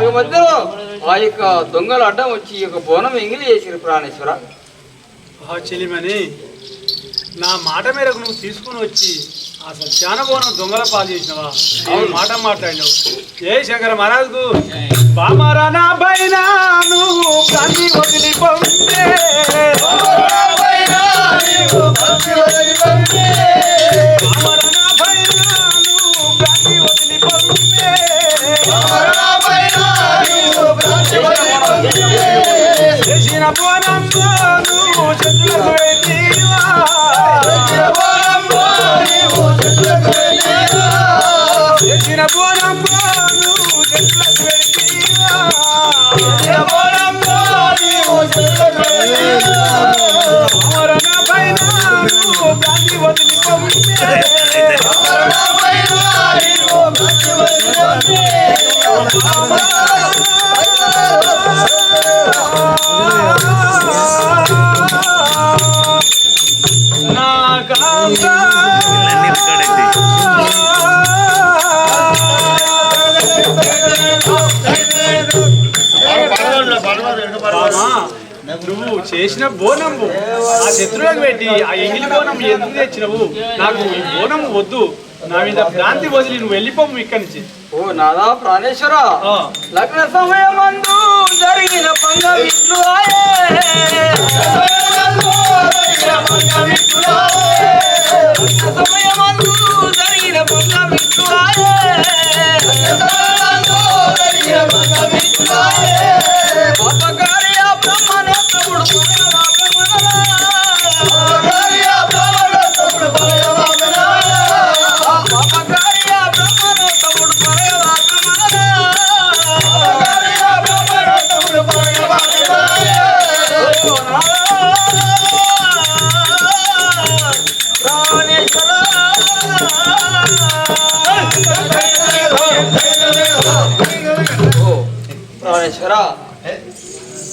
మార్గ మధ్యలో ఆ యొక్క దొంగలు అడ్డం వచ్చి ఈ యొక్క బోనం ఎంగిలి చేసిరు ప్రాణేశ్వర. ఆ చెలిమని నా మాట మేరకు నువ్వు తీసుకుని వచ్చి ఆ సత్యాన బోనం దొంగల పాలు చేసినవా? ఈ మాట మాట్లాడినావు? ఏ శంకర మహారాజుకు? బామరా నా పైన నువ్వు పైన చేసిన బోనంలో నువ్వు చెట్లకు వెళ్ళివా చేసిన బోనంలో చేసిన బోనము. ఆ శత్రువులకు పెట్టి ఆ ఎంగిలి బోనం ఎందుకు తెచ్చినవు? నాకు ఈ బోనం వద్దు. నా మీద భ్రాంతి వదిలి నువ్వు వెళ్ళిపోము ఇక్కడి నుంచి. ఓ నాదా ప్రాణేశ్వర లగ్న సమయమందు జరిగిన పంగ విష్ణు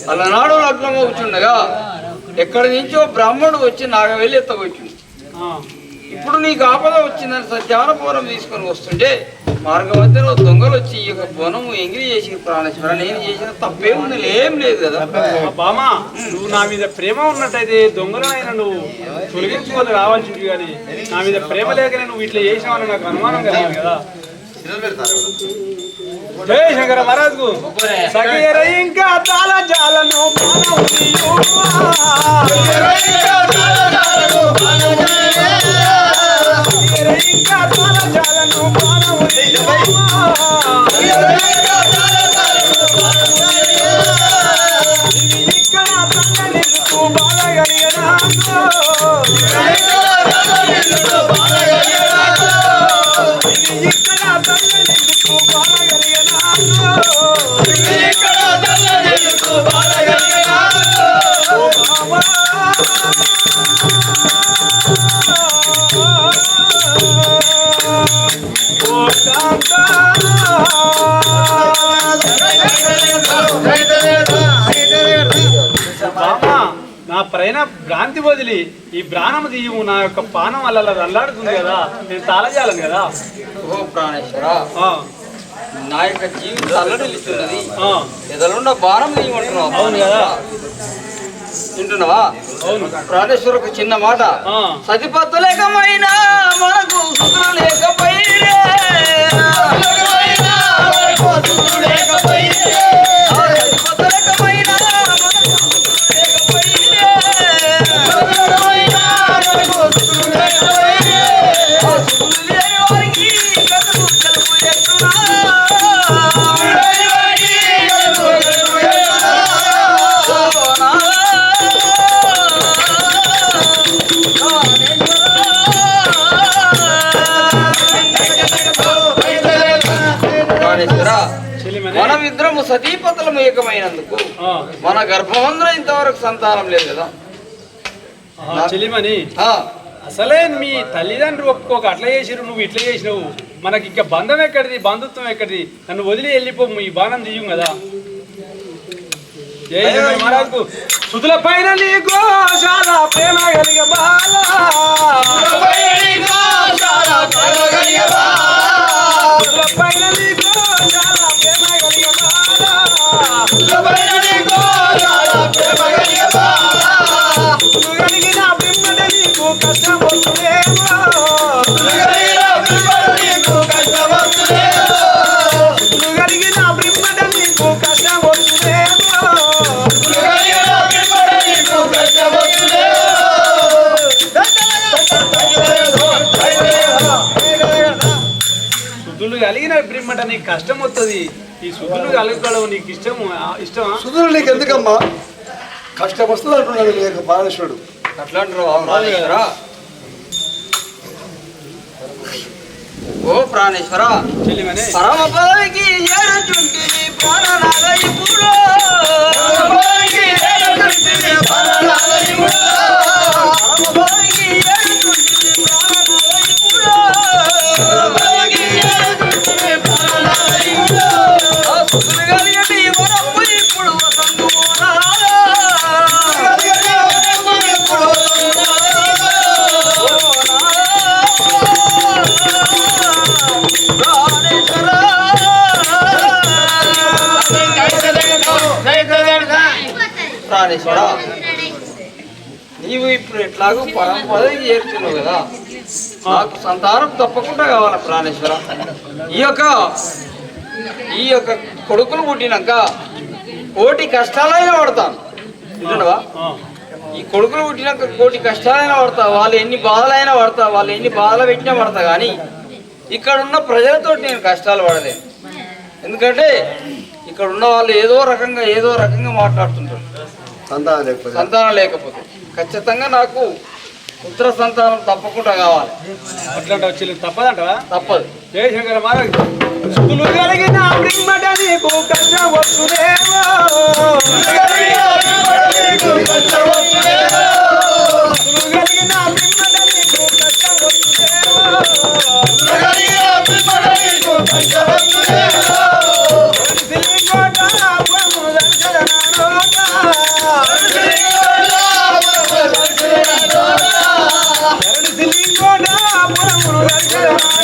అలనాడు లగ్నం అవుతుండగా ఎక్కడి నుంచో బ్రాహ్మణుడు వచ్చి నాగవెల్లి ఎత్తకొచ్చింది ఆ, ఇప్పుడు నీకు ఆపద వచ్చిందని సత్యానపురం తీసుకొని వస్తుంటే మార్గ మధ్యలో దొంగలు వచ్చి ఈ యొక్క బోనము ఎంగిలి చేసి ప్రాణేశ్వర? నేను చేసిన తప్పేముంది? ఏం లేదు కదా. బామా నువ్వు నా మీద ప్రేమ ఉన్నట్టయితే దొంగలనైనా నువ్వు తొలగించుకొని రావాల్సింది కానీ నా మీద ప్రేమ లేకనే నువ్వు ఇట్లా చేసినావని నాకు అనుమానం కలిగింది కదా. జై శంకర మహారాజుకు సగేర ఇంకా తాళ జాలను మానవునియు. సగేర ఇక్కడ తంగనిరుకు బాలగలిగనాను. ఇవి పైన భ్రాంతి వదిలి ఈ ప్రాణం తీయము నా యొక్క పానం అలా అల్లాడుతుంది కదా నేను తాళజాలను కదా? ఓ ప్రాణేశ్వర ఆ, నా యొక్క జీవితం అల్లడిల్లుతున్నది ఎదలున్న భారం తీయమంటున్నావు అవును కదా. వింటున్నావా? అవును. ప్రాణేశ్వర ఒక చిన్న మాట. సతిపత్తు లేకమైనా మనకు సుఖం లేకపోయినే. ఇద్దరము సతీపతులము ఏకమైనందుకు మన గర్భమందులో ఇంతవరకు సంతానం లేదు కదా. చెలిమని అసలే మీ తల్లిదండ్రులు ఒప్పుకోక అట్లా చేసిరు నువ్వు ఇట్లా చేసినావు. మనకి ఇంకా బంధం ఎక్కడిది బంధుత్వం ఎక్కడిది? నన్ను వదిలి వెళ్ళిపోము ఈ బాణం తీయం కదా. మహారాజుకు. సుతుల పైన నీకు చాలా ప్రేమ కలిగ బాల. సుతుల పైన నీకు చాలా ప్రేమ కలిగే కలిగిన బ్రిమ్మట నీకు కష్టం వస్తుంది ఈ శుద్ధులు కలుగుకోవడం నీకు ఇష్టం ఇష్టమా? సుధులు నీకు ఎందుకమ్మా? కష్టం వస్తుంది అంటున్నాడు నీకు బాలేశ్వరుడు అట్లా ప్రాణేశ్వర ఓ ప్రాణేశ్వర చెల్లిమని పరమ పదవికి ఏడుచుంటిని ప్రాణనాథ ఇప్పుడు పరమ పదవికి ఏడుచుంటిని ప్రాణనాథ నాకు సంతానం తప్పకుండా కావాలి ప్రాణేశ్వర. ఈ యొక్క ఈ యొక్క కొడుకులు పుట్టినాక కోటి కష్టాలైనా పడతాను వింటున్నావా? ఈ కొడుకులు పుట్టినాక కోటి కష్టాలైనా పడతా వాళ్ళు ఎన్ని బాధలైనా పడతా వాళ్ళు ఎన్ని బాధలు పెట్టినా పడతా కానీ ఇక్కడ ఉన్న ప్రజలతో నేను కష్టాలు పడలేను. ఎందుకంటే ఇక్కడ ఉన్న వాళ్ళు ఏదో రకంగా ఏదో రకంగా మాట్లాడుతుంటారు. సంతానం లేకపోతే. సంతానం లేకపోతే. ఖచ్చితంగా నాకు పుత్ర సంతానం తప్పకుండా కావాలి. అట్లాంటి చెల్లి తప్పదంటవా? తప్పదు. జయశంకర మహారాజ్ కలిగిన కష్టం కలిగిన కష్టం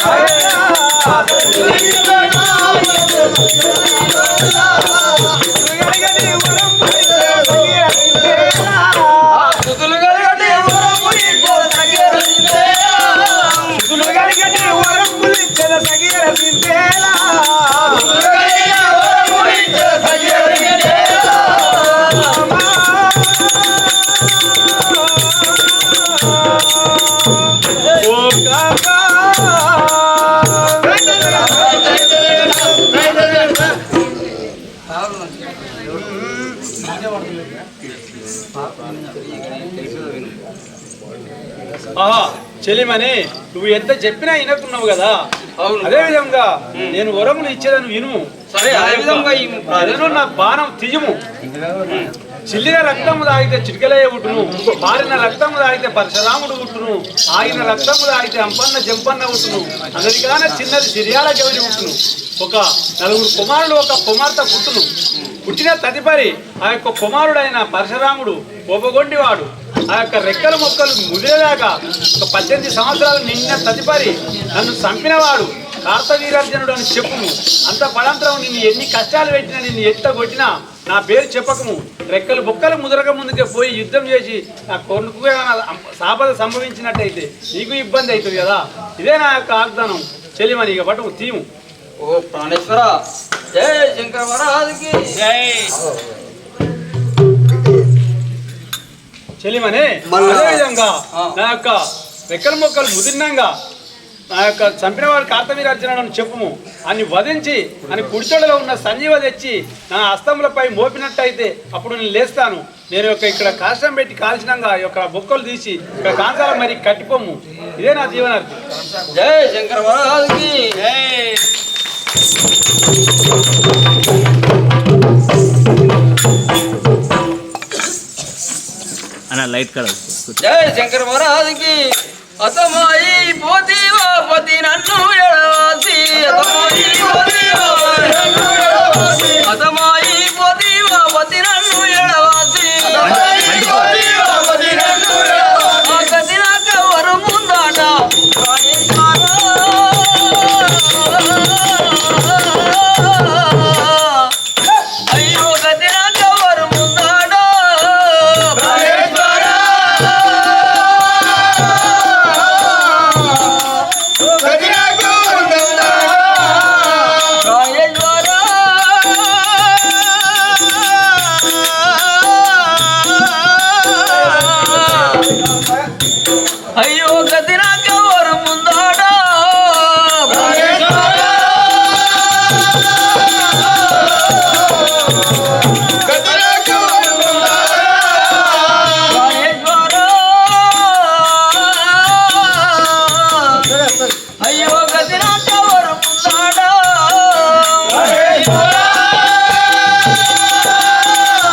はい。ఆహా చెలిమని నువ్వు ఎంత చెప్పినా వినకున్నావు కదా. అదే విధంగా నేను వరములు ఇచ్చేదాన్ని వినుము సరే, ఆ విధంగా నా బాణం తీయము. చిల్లిన రక్తము తాగితే చిటికలయ్య ఉట్టును మారిన రక్తము తాగితే పరశురాముడు ఉట్టును ఆగిన రక్తము తాగితే అంపన్న జంపన్న ఉట్టును అందరికన్నా చిన్నది సిరియాల గవిడి ఉట్టును ఒక నలుగురు కుమారుడు ఒక కుమార్తె పుట్టును. పుట్టిన తదుపరి ఆ యొక్క కుమారుడైన పరశురాముడు కోపగొండివాడు ఆ యొక్క రెక్కల మొక్కలు ముదిరేదాకా ఒక పద్దెనిమిది సంవత్సరాలు నిన్న తదుపరి నన్ను చంపినవాడు. కార్తవీరార్జునుడు అని చెప్పుము. అంత పడంతరం నిన్ను ఎన్ని కష్టాలు పెట్టినా నిన్ను ఎంత కొట్టినా నా పేరు చెప్పకము. రెక్కలు బొక్కలు ముదరక ముందుకే పోయి యుద్ధం చేసి నా ఏమైనా సాపద సంభవించినట్టయితే నీకు ఇబ్బంది అవుతుంది కదా. ఇదే నా యొక్క వాగ్దానం చెల్లిమని ఇక పట్టుకు తీము. ఓ ప్రాణేశ్వర జై శంకర మహారాజుకి. చెల్లిమని మళ్ళా- అదే విధంగా ఆ. నా యొక్క రెక్కల మొక్కలు ముదిరినంగా నా యొక్క చంపినవాడు కార్తవీరార్జునుడు చెప్పుము. అని వధించి అని కుడిచోడలో ఉన్న సంజీవ తెచ్చి నా హస్తములపై మోపినట్టయితే అప్పుడు నేను లేస్తాను. నేను యొక్క ఇక్కడ కాష్టం పెట్టి కాల్చినాక ఈ యొక్క బొక్కలు తీసి ఇక్కడ కాంతాల మరి కట్టిపోము. ఇదే నా జీవనార్థి. జై శంకర మహారాజుకి అన్న లైట్ కడ జై శంకర మహారాజుకి అతమాయి పోతీవా పతి నన్ను ఎడవాసి అతమాయి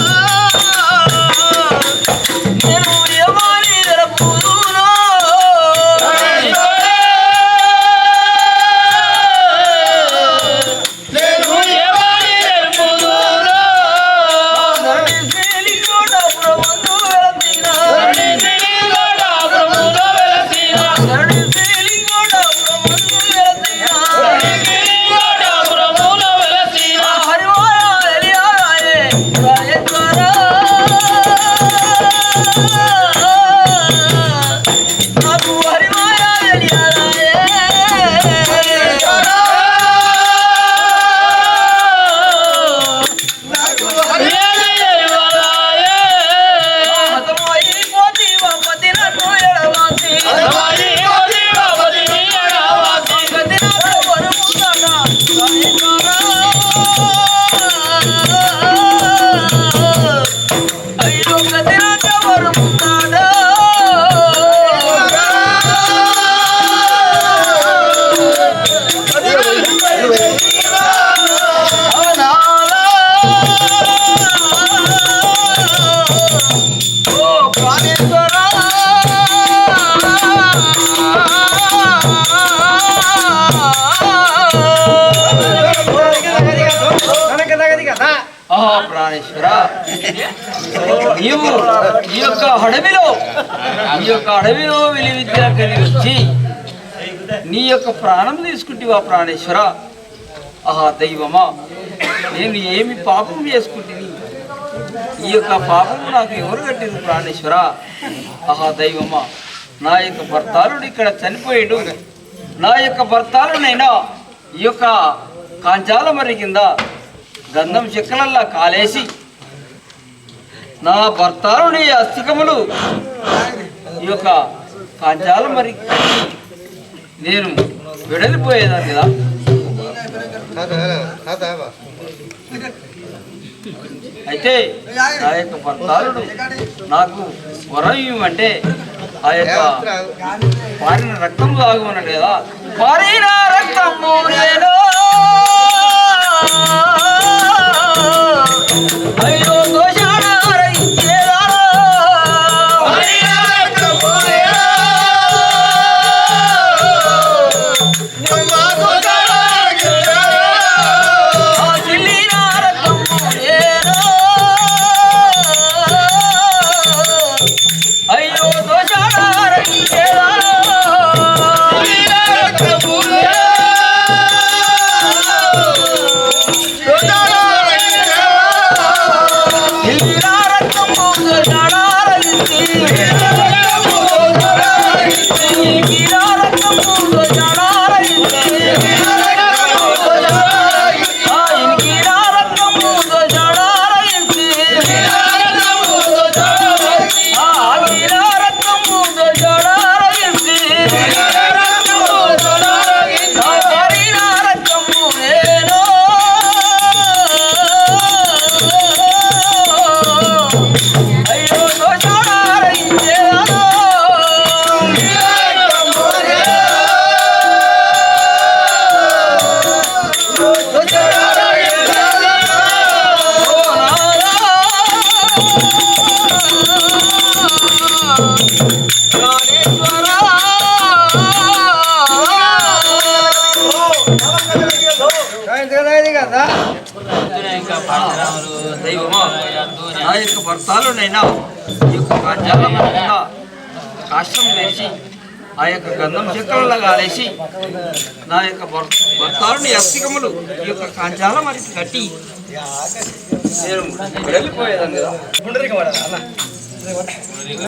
నేను అయ్యో ఈ యొక్క అడవిలో వెలి విద్య కలిగి వచ్చి నీ యొక్క ప్రాణం తీసుకుంటేవా ప్రాణేశ్వర? ఆహా దైవమా నేను ఏమి పాపం చేసుకుంటుంది ఈ యొక్క పాపం నాకు ఎవరు కట్టింది ప్రాణేశ్వర? ఆహా దైవమా నా యొక్క భర్తాలుడు ఇక్కడ చనిపోయాడు. నా యొక్క భర్తాలునైనా ఈ యొక్క కాంచాల మరి కింద గంధం చెక్కలల్లా కాలేసి నా భర్తాలుని అస్తికములు ఈ యొక్క కాంచాల మరి నేను వెడలిపోయేదాన్ని కదా? అయితే నా యొక్క భర్తారుడు నాకు వరం ఇవ్వమంటే ఆ యొక్క పారిన రక్తం తాగమన్నాడు కదా? పారిన రక్తము నేను అయ్యో దోషాడార నా యొక్క భర్తాలునైనా ఈ యొక్క కాంజాల మీద కాష్టం వేసి ఆ యొక్క గంధం చెక్కలలో కాలేసి నా యొక్క భర్- భర్తాలుని అస్థికములు ఈ యొక్క కాంచాల మరి కట్టి నేను వెళ్ళిపోయేదాన్ని కదా